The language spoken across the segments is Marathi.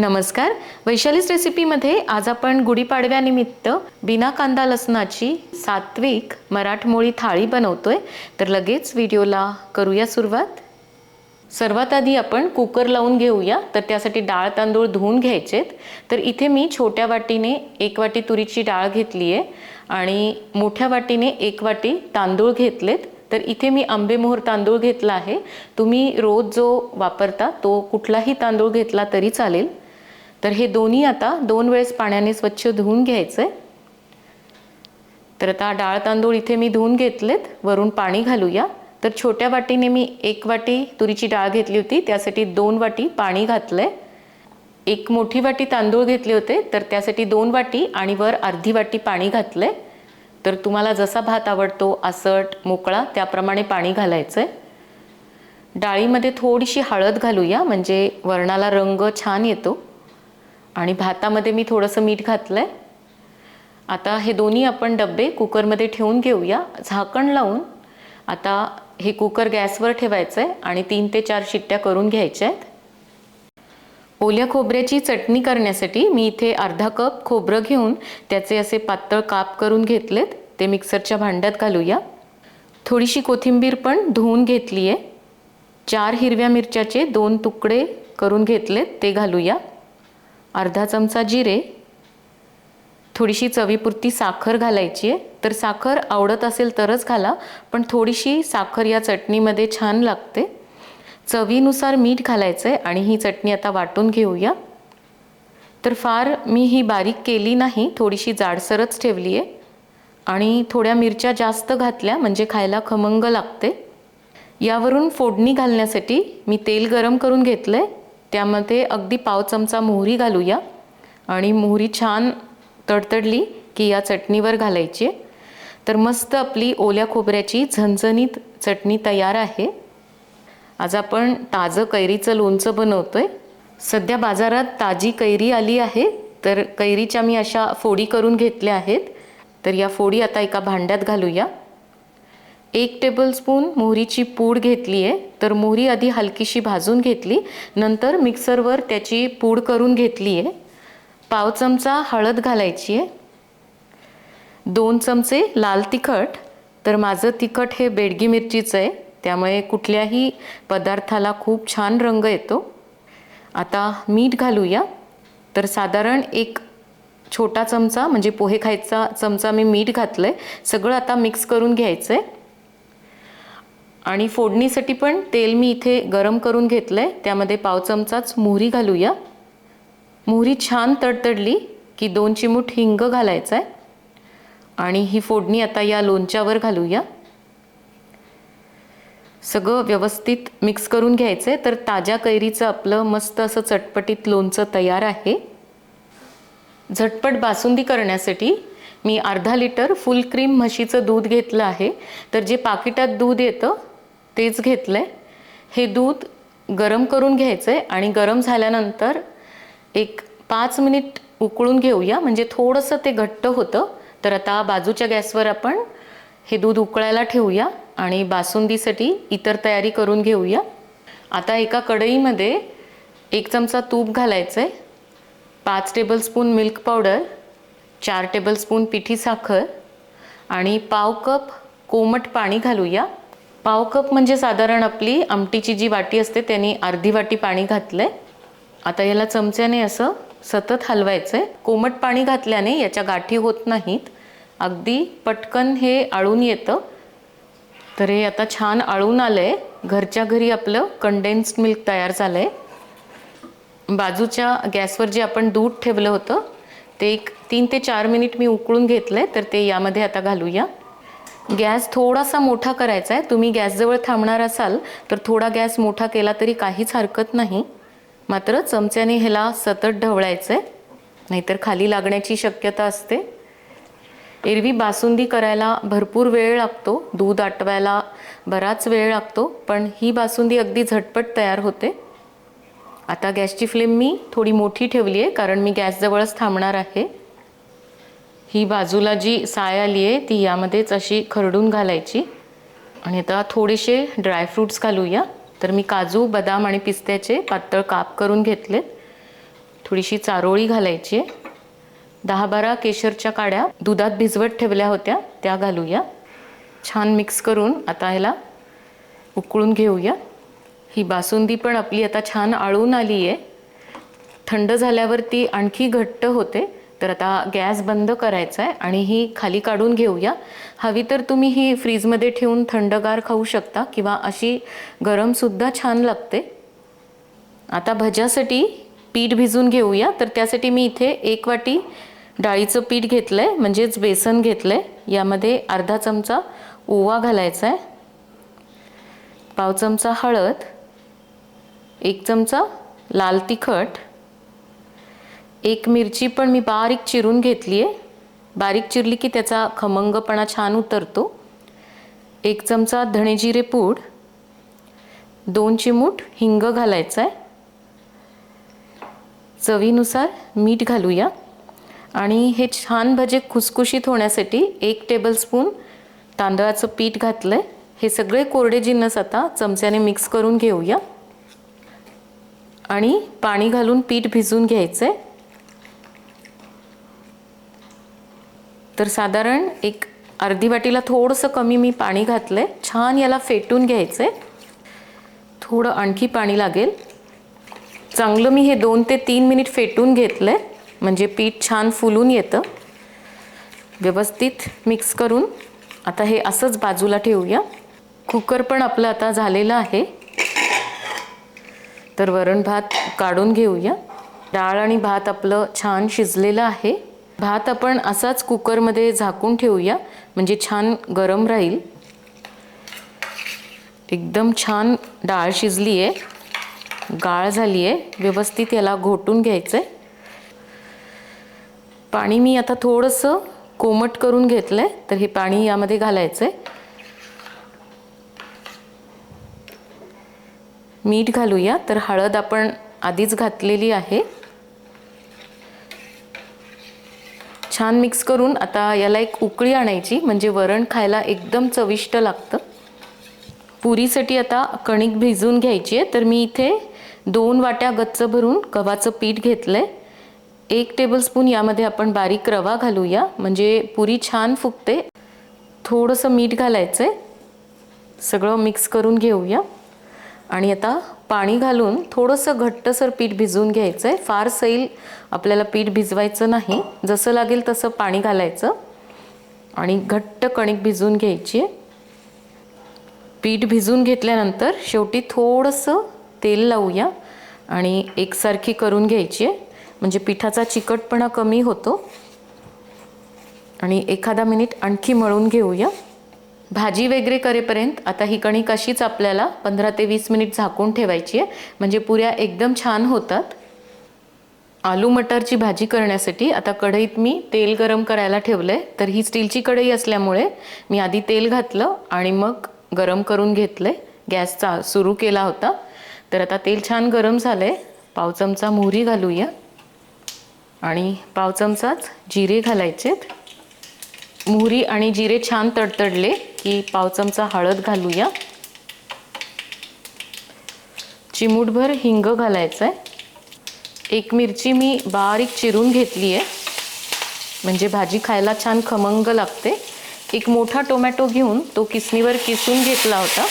नमस्कार. वैशालीस रेसिपीमध्ये आज आपण गुढीपाडव्यानिमित्त बिना कांदा लसणाची सात्विक मराठमोळी थाळी बनवतोय. तर लगेच व्हिडिओला करूया सुरुवात. सर्वात आधी आपण कुकर लावून घेऊया. तर त्यासाठी डाळ तांदूळ धुवून घ्यायचेत. तर इथे मी छोट्या वाटीने एक वाटी तुरीची डाळ घेतली आहे आणि मोठ्या वाटीने एक वाटी तांदूळ घेतलेत. तर इथे मी आंबेमोहर तांदूळ घेतला आहे. तुम्ही रोज जो वापरता तो कुठलाही तांदूळ घेतला तरी चालेल. तर हे दोन्ही आता दोन वेळेस पाण्याने स्वच्छ धुवून घ्यायचं आहे तर आता डाळ तांदूळ इथे मी धुवून घेतलेत वरून पाणी घालूया. तर छोट्या वाटीने मी एक वाटी तुरीची डाळ घेतली होती त्यासाठी दोन वाटी पाणी घातलंय. एक मोठी वाटी तांदूळ घेतले होते तर त्यासाठी दोन वाटी आणि वर अर्धी वाटी पाणी घातलंय. तर तुम्हाला जसा भात आवडतो आसट मोकळा त्याप्रमाणे पाणी घालायचं आहे डाळीमध्ये थोडीशी हळद घालूया म्हणजे वरणाला रंग छान येतो. आणि भातामध्ये मी थोडंसं मीठ घातलं आहे आता हे दोन्ही आपण डबे कुकरमध्ये ठेवून घेऊया. झाकण लावून आता हे कुकर गॅसवर ठेवायचं आहे आणि तीन ते चार शिट्ट्या करून घ्यायच्या आहेत ओल्या खोबऱ्याची चटणी करण्यासाठी मी इथे अर्धा कप खोबरं घेऊन त्याचे असे पातळ काप करून घेतलेत. ते मिक्सरच्या भांड्यात घालूया. थोडीशी कोथिंबीर पण धुवून घेतली आहे चार हिरव्या मिरच्याचे दोन तुकडे करून घेतलेत. ते घालूया. अर्धा चमचा जिरे थोडीशी चवीपुरती साखर घालायची आहे. तर साखर आवडत असेल तरच घाला पण थोडीशी साखर या चटणीमध्ये छान लागते. चवीनुसार मीठ घालायचं आहे आणि ही चटणी आता वाटून घेऊया. तर फार मी ही बारीक केली नाही थोडीशी जाडसरच ठेवली आहे. आणि थोड्या मिरच्या जास्त घातल्या म्हणजे खायला खमंग लागते. यावरून फोडणी घालण्यासाठी मी तेल गरम करून घेतलं आहे त्यामध्ये अगदी पाव चमचा मोहरी घालूया. आणि मोहरी छान तडतडली की या चटणीवर घालायची. तर मस्त आपली ओल्या खोबऱ्याची झणझणीत चटणी तयार आहे. आज आपण ताजं कैरीचं लोणचं बनवतो आहे सध्या बाजारात ताजी कैरी आली आहे. तर कैरीच्या मी अशा फोडी करून घेतल्या आहेत. तर या फोडी आता एका भांड्यात घालूया. एक टेबलस्पून मोहरीची पूड घेतली आहे तर मोहरी आधी हलकीशी भाजून घेतली. नंतर मिक्सरवर त्याची पूड करून घेतली आहे पाव चमचा हळद घालायची आहे दोन चमचे लाल तिखट. तर माझं तिखट हे बेडगी मिरचीचं आहे. त्यामुळे कुठल्याही पदार्थाला खूप छान रंग येतो. आता मीठ घालूया. तर साधारण एक छोटा चमचा म्हणजे पोहे खायचा चमचा मी मीठ घातलं आहे सगळं आता मिक्स करून घ्यायचं आहे आणि फोडणीसाठी पण तेल मी इथे गरम करून घेतलं आहे त्यामध्ये पाव चमचाच मोहरी घालूया. मोहरी छान तडतडली की दोन चिमूट हिंग घालायचं आहे आणि ही फोडणी आता या लोणच्यावर घालूया. सगळं व्यवस्थित मिक्स करून घ्यायचं आहे तर ताज्या कैरीचं आपलं मस्त असं चटपटीत लोणचं तयार आहे. झटपट बासुंदी करण्यासाठी मी अर्धा लिटर फुल क्रीम म्हशीचं दूध घेतलं आहे. तर जे पाकिटात दूध येतं तेच घेतलं आहे हे दूध गरम करून घ्यायचं आहे आणि गरम झाल्यानंतर एक पाच मिनिट उकळून घेऊया. म्हणजे थोडंसं ते घट्ट होतं. तर आता बाजूच्या गॅसवर आपण हे दूध उकळायला ठेवूया आणि बासुंदीसाठी इतर तयारी करून घेऊया. आता एका कढईमध्ये एक चमचा तूप घालायचं आहे पाच टेबलस्पून मिल्क पावडर चार टेबलस्पून पिठी साखर आणि पाव कप कोमट पाणी घालूया. पाव कप म्हणजे साधारण आपली आमटीची जी वाटी असते त्यांनी अर्धी वाटी पाणी घातलं आहे आता याला चमच्याने असं सतत हलवायचं आहे कोमट पाणी घातल्याने याच्या गाठी होत नाहीत. अगदी पटकन हे आळून येतं. तर हे आता छान आळून आलं आहे घरच्या घरी आपलं कंडेन्स्ड मिल्क तयार झालं आहे बाजूच्या गॅसवर जे आपण दूध ठेवलं होतं ते एक तीन ते चार मिनिट मी उकळून घेतलं आहे तर ते यामध्ये आता घालूया. गॅस थोडासा मोठा करायचा आहे. तुम्ही गॅसजवळ थांबणार असाल तर थोडा गॅस मोठा केला तरी काहीच हरकत नाही. मात्र चमच्याने ह्याला सतत ढवळायचं आहे नाहीतर खाली लागण्याची शक्यता असते. एरवी बासुंदी करायला भरपूर वेळ लागतो. दूध आटवायला बराच वेळ लागतो. पण ही बासुंदी अगदी झटपट तयार होते. आता गॅसची फ्लेम मी थोडी मोठी ठेवली आहे कारण मी गॅसजवळच थांबणार आहे. ही बाजूला जी साय आली आहे ती यामध्येच अशी खरडून घालायची. आणि आता थोडेसे ड्रायफ्रूट्स घालूया. तर मी काजू बदाम आणि पिस्त्याचे पातळ काप करून घेतलेत. थोडीशी चारोळी घालायची आहे. दहा बारा केशरच्या काड्या दुधात भिजवत ठेवल्या होत्या त्या घालूया. छान मिक्स करून आता ह्याला उकळून घेऊया. ही बासुंदी पण आपली आता छान आळून आली आहे थंड झाल्यावर ती आणखी घट्ट होते. तर आता गॅस बंद करायचा आहे आणि ही खाली काढून घेऊया. हवी तर तुम्ही ही फ्रीजमध्ये ठेवून थंडगार खाऊ शकता किंवा अशी गरमसुद्धा छान लागते. आता भज्यासाठी पीठ भिजून घेऊया. तर त्यासाठी मी इथे एक वाटी डाळीचं पीठ घेतलं आहे म्हणजेच बेसन घेतलं आहे यामध्ये अर्धा चमचा ओवा घालायचा आहे पाव चमचा हळद. एक चमचा लाल तिखट. एक मिरची पण मी बारीक चिरून घेतली आहे बारीक चिरली की त्याचा खमंगपणा छान उतरतो. एक चमचा धणे जिरे पूड. दोन चिमूट हिंग घालायचं आहे चवीनुसार मीठ घालूया. आणि हे छान भजे खुसखुशीत होण्यासाठी एक टेबलस्पून तांदळाचं पीठ घातलं आहे हे सगळे कोरडे जिन्नस आता चमच्याने मिक्स करून घेऊया. आणि पाणी घालून पीठ भिजून घ्यायचं आहे तर साधारण एक अर्धी वाटीला थोडंसं कमी मी पाणी घातलं आहे छान याला फेटून घ्यायचं आहे थोडं आणखी पाणी लागेल. चांगलं मी हे दोन ते तीन मिनिट फेटून घेतलं आहे म्हणजे पीठ छान फुलून येतं. व्यवस्थित मिक्स करून आता हे असंच बाजूला ठेवूया. कुकर पण आपलं आता झालेलं आहे. तर वरण भात काढून घेऊया. डाळ आणि भात आपलं छान शिजलेलं आहे. भात आपण असाच कुकरमध्ये झाकून ठेवूया. म्हणजे छान गरम राहील. एकदम छान डाळ शिजली आहे गाळ झाली आहे व्यवस्थित याला घोटून घ्यायचं आहे पाणी मी आता थोडंसं कोमट करून घेतलं आहे तर हे पाणी यामध्ये घालायचं आहे मीठ घालूया. तर हळद आपण आधीच घातलेली आहे. छान मिक्स करून आता याला एक उकळी आणायची म्हणजे वरण खायला एकदम चविष्ट लागतं. पुरीसाठी आता कणिक भिजवून घ्यायची आहे तर मी इथे दोन वाट्या गच्च भरून गव्हाचं पीठ घेतलं आहे एक टेबलस्पून यामध्ये आपण बारीक रवा घालूया म्हणजे पुरी छान फुगते. थोडंसं मीठ घालायचं आहे सगळं मिक्स करून घेऊया. आणि आता पाणी घालून थोडंसं घट्टसर पीठ भिजवून घ्यायचं आहे फार सैल आपल्याला पीठ भिजवायचं नाही. जसं लागेल तसं पाणी घालायचं. आणि घट्ट कणिक भिजवून घ्यायची. आहे पीठ भिजवून घेतल्यानंतर शेवटी थोडंसं तेल लावूया. आणि एकसारखी करून घ्यायची. आहे म्हणजे पिठाचा चिकटपणा कमी होतो. आणि एखादा मिनिट आणखी मळून घेऊया. भाजी वगैरे करेपर्यंत आता ही कणिक अशीच आपल्याला पंधरा ते वीस मिनिट झाकून ठेवायची आहे. म्हणजे पुऱ्या एकदम छान होतात. आलू मटारची भाजी करण्यासाठी आता कढईत मी तेल गरम करायला ठेवलं आहे तर ही स्टीलची कढई असल्यामुळे मी आधी तेल घातलं आणि मग गरम करून घेतलं आहे गॅसचा सुरू केला होता. तर आता तेल छान गरम झालं आहे पाव चमचा मोहरी घालूया. आणि पाव चमचाच जिरे घालायचेत. मोहरी आणि जिरे छान तडतडले. की पाव चमचा हळद घालूया. चिमूटभर हिंग घालायचं आहे एक मिरची मी बारीक चिरून घेतली आहे म्हणजे भाजी खायला छान खमंग लागते. एक मोठा टोमॅटो घेऊन तो किसणीवर किसून घेतला होता.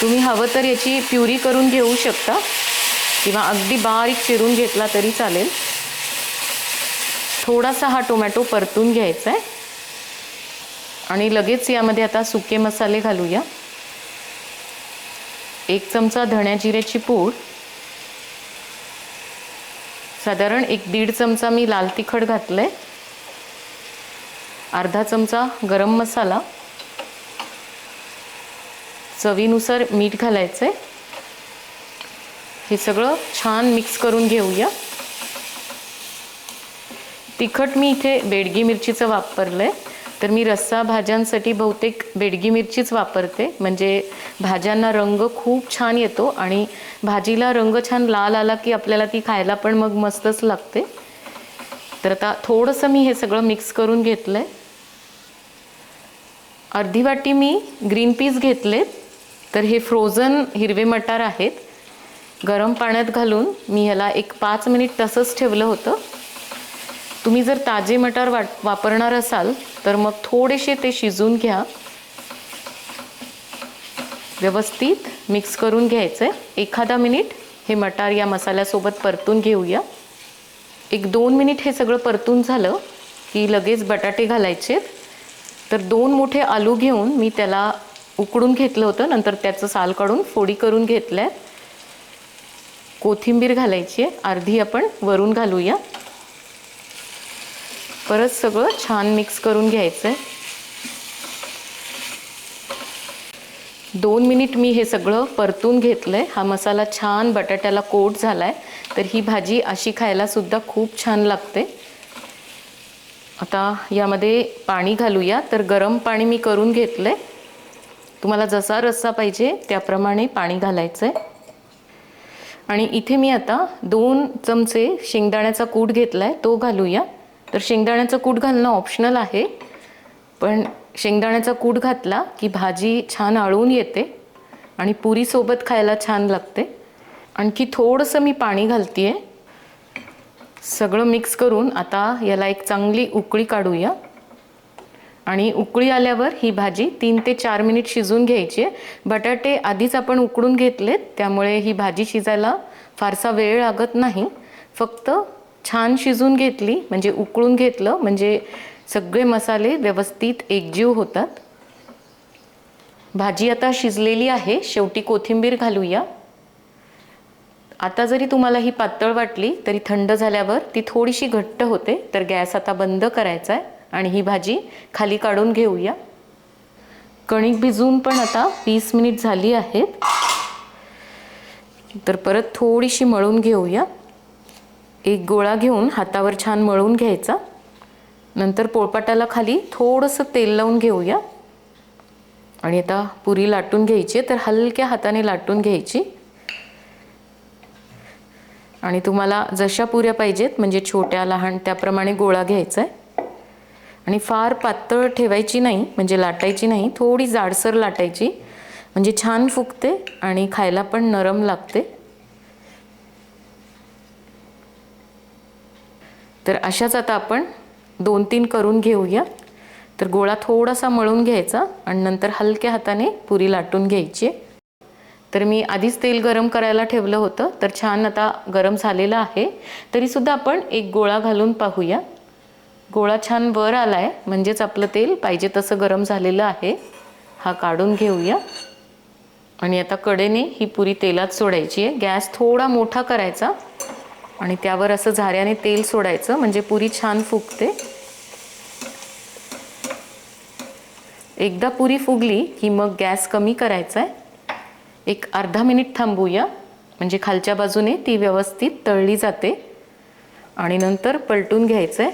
तुम्ही हवं तर याची प्युरी करून घेऊ शकता. किंवा अगदी बारीक चिरून घेतला तरी चालेल. थोडासा हा टोमॅटो परतून घ्यायचा आहे आणि लगेच यामध्ये आता सुके मसाले घालूया. एक चमचा धण्या जिऱ्याची पूड. साधारण एक दीड चमचा मी लाल तिखट घातलंय. अर्धा चमचा गरम मसाला. चवीनुसार मीठ घालायचं आहे हे सगळं छान मिक्स करून घेऊया. तिखट मी इथे बेडगी मिरचीचं वापरलं आहे तर मी रस्सा भाज्यांसाठी बहुतेक बेडगी मिरचीच वापरते. म्हणजे भाज्यांना रंग खूप छान येतो आणि भाजीला रंग छान लाल आला की आपल्याला ती खायला पण मग मस्तच लागते. तर आता थोडंसं मी हे सगळं मिक्स करून घेतलं आहे अर्धी वाटी मी ग्रीन पीस घेतलेत. तर हे फ्रोझन हिरवे मटार आहेत. गरम पाण्यात घालून मी ह्याला एक पाच मिनिट तसंच ठेवलं होतं. तुम्ही जर ताजे मटार वाट वापरणार असाल तर मग थोडेसे ते शिजून घ्या. व्यवस्थित मिक्स करून घ्यायचं आहे एखादा मिनिट हे मटार या मसाल्यासोबत परतून घेऊया. एक दोन मिनिट हे सगळं परतून झालं की लगेच बटाटे घालायचे तर दोन मोठे आलू घेऊन मी त्याला उकडून घेतलं होतं. नंतर त्याचं साल काढून फोडी करून घेतल्या. कोथिंबीर घालायची आहे. अर्धी आपण वरून घालूया. परत सगळं छान मिक्स करून घ्यायचं आहे दोन मिनिट मी हे सगळं परतून घेतलं आहे हा मसाला छान बटाट्याला कोट झाला आहे तर ही भाजी अशी खायलासुद्धा खूप छान लागते. आता यामध्ये पाणी घालूया. तर गरम पाणी मी करून घेतलं आहे तुम्हाला जसा रस्सा पाहिजे त्याप्रमाणे पाणी घालायचं आहे आणि इथे मी आता दोन चमचे शेंगदाण्याचा कूट घेतला आहे तो घालूया. तर शेंगदाण्याचं कूट घालणं ऑप्शनल आहे. पण शेंगदाण्याचा कूट घातला की भाजी छान आळून येते आणि पुरीसोबत खायला छान लागते. आणखी थोडंसं मी पाणी घालते आहे सगळं मिक्स करून आता याला एक चांगली उकळी काढूया. आणि उकळी आल्यावर ही भाजी तीन ते चार मिनिट शिजून घ्यायची आहे. बटाटे आधीच आपण उकडून घेतलेत त्यामुळे ही भाजी शिजायला फारसा वेळ लागत नाही. फक्त छान शिजून घेतली म्हणजे उकळून घेतलं म्हणजे सगळे मसाले व्यवस्थित एकजीव होतात. भाजी आता शिजलेली आहे शेवटी कोथिंबीर घालूया. आता जरी तुम्हाला ही पातळ वाटली तरी थंड झाल्यावर ती थोडीशी घट्ट होते तर गॅस आता बंद करायचा आहे आणि ही भाजी खाली काढून घेऊया. कणिक भिजवून पण आता वीस मिनिट झाली आहेत. तर परत थोडीशी मळून घेऊया. एक गोळा घेऊन हातावर छान मळून घ्यायचा. नंतर पोळपाटाला खाली थोडंसं तेल लावून घेऊया. आणि आता पुरी लाटून घ्यायची तर हलक्या हाताने लाटून घ्यायची. आणि तुम्हाला जशा पुऱ्या पाहिजेत म्हणजे छोट्या लहान त्याप्रमाणे गोळा घ्यायचा आहे आणि फार पातळ ठेवायची नाही म्हणजे लाटायची नाही थोडी जाडसर लाटायची. म्हणजे छान फुगते आणि खायला पण नरम लागते. तर अशाच आता आपण दोन तीन करून घेऊया. तर गोळा थोडासा मळून घ्यायचा आणि नंतर हलक्या हाताने पुरी लाटून घ्यायची. तर मी आधीच तेल गरम करायला ठेवलं होतं तर छान आता गरम झालेलं आहे. तरीसुद्धा आपण एक गोळा घालून पाहूया. गोळा छान वर आला आहे म्हणजेच आपलं तेल पाहिजे तसं गरम झालेलं आहे. हा काढून घेऊया. आणि आता कडेने ही पुरी तेलात सोडायची आहे. गॅस थोडा मोठा करायचा. आणि त्यावर असं झाऱ्याने तेल सोडायचं म्हणजे पुरी छान फुगते. एकदा पुरी फुगली की मग गॅस कमी करायचा आहे एक अर्धा मिनिट थांबूया. म्हणजे खालच्या बाजूने ती व्यवस्थित तळली जाते. आणि नंतर पलटून घ्यायचं आहे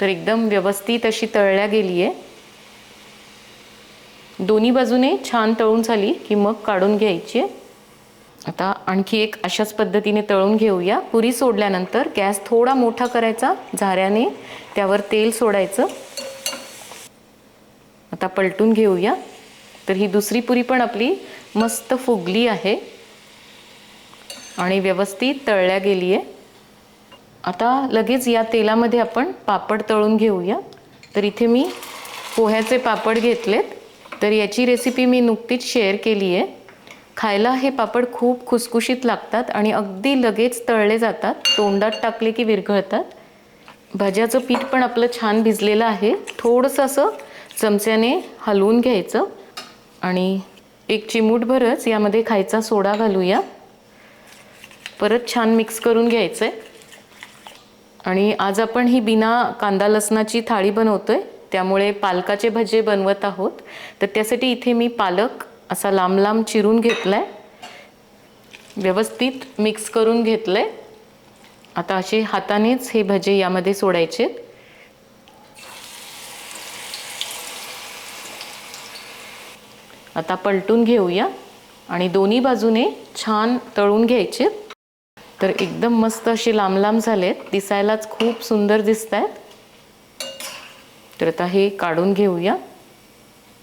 तर एकदम व्यवस्थित अशी तळल्या गेली आहे दोन्ही बाजूने छान तळून झाली की मग काढून घ्यायची. आहे आता आणखी एक अशाच पद्धतीने तळून घेऊया. पुरी सोडल्यानंतर गॅस थोडा मोठा करायचा झाऱ्याने. त्यावर तेल सोडायचं. आता पलटून घेऊया. तर ही दुसरी पुरी पण आपली मस्त फुगली आहे. आणि व्यवस्थित तळल्या गेली आहे आता लगेच या तेलामध्ये आपण पापड तळून घेऊया. तर इथे मी पोह्याचे पापड घेतलेत. तर याची रेसिपी मी नुकतीच शेअर केली आहे खायला हे पापड खूप खुसखुशीत लागतात आणि अगदी लगेच तळले जातात. तोंडात टाकले की विरघळतात. भाज्याचं पीठ पण आपलं छान भिजलेलं आहे. थोडंसं असं चमच्याने हलवून घ्यायचं आणि एक चिमूटभरच यामध्ये खायचा सोडा घालूया. परत छान मिक्स करून घ्यायचं आहे आणि आज आपण ही बिना कांदा लसणाची थाळी बनवतो आहे त्यामुळे पालकाचे भजे बनवत आहोत. तर त्यासाठी इथे मी पालक असा लांब लांब चिरून घेतला आहे व्यवस्थित मिक्स करून घेतलं आहे आता असे हातानेच हे भजे यामध्ये सोडायचे. आता पलटून घेऊया आणि दोन्ही बाजूने छान तळून घ्यायचे. तर एकदम मस्त असे लांब लांब झालेत. दिसायलाच खूप सुंदर दिसत आहेत तर आता हे काढून घेऊया.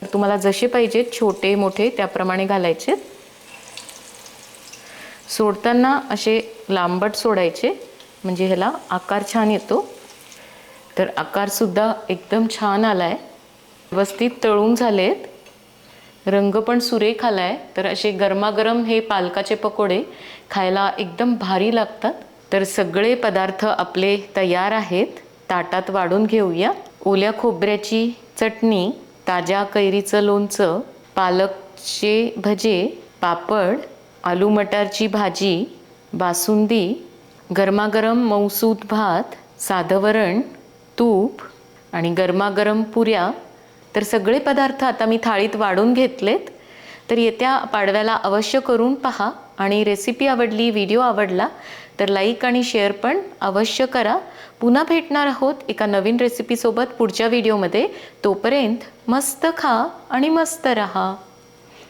तुम्हाला जसे पाहिजेत छोटे मोठे त्याप्रमाणे घालायचे. सोडताना असे लांबट सोडायचे म्हणजे ह्याला आकार छान येतो. तर आकारसुद्धा एकदम छान आला आहे व्यवस्थित तळून झाले आहेत रंग पण सुरेख आला आहे तर असे गरमागरम हे पालकाचे पकोडे खायला एकदम भारी लागतात. तर सगळे पदार्थ आपले तयार आहेत. ताटात वाढून घेऊया. ओल्या खोबऱ्याची चटणी. ताज्या कैरीचं लोणचं पालकचे भजे पापड आलू मटारची भाजी बासुंदी गरमागरम मऊसूत भात साधं वरण तूप आणि गरमागरम पुऱ्या. तर सगळे पदार्थ आता मी थाळीत वाढून घेतलेत. तर येत्या पाडव्याला अवश्य करून पहा आणि रेसिपी आवडली व्हिडिओ आवडला तर लाईक आणि शेअर पण अवश्य करा. पुन्हा भेटणार आहोत एका नवीन रेसिपीसोबत पुढच्या व्हिडिओमध्ये तोपर्यंत मस्त खा आणि मस्त रहा.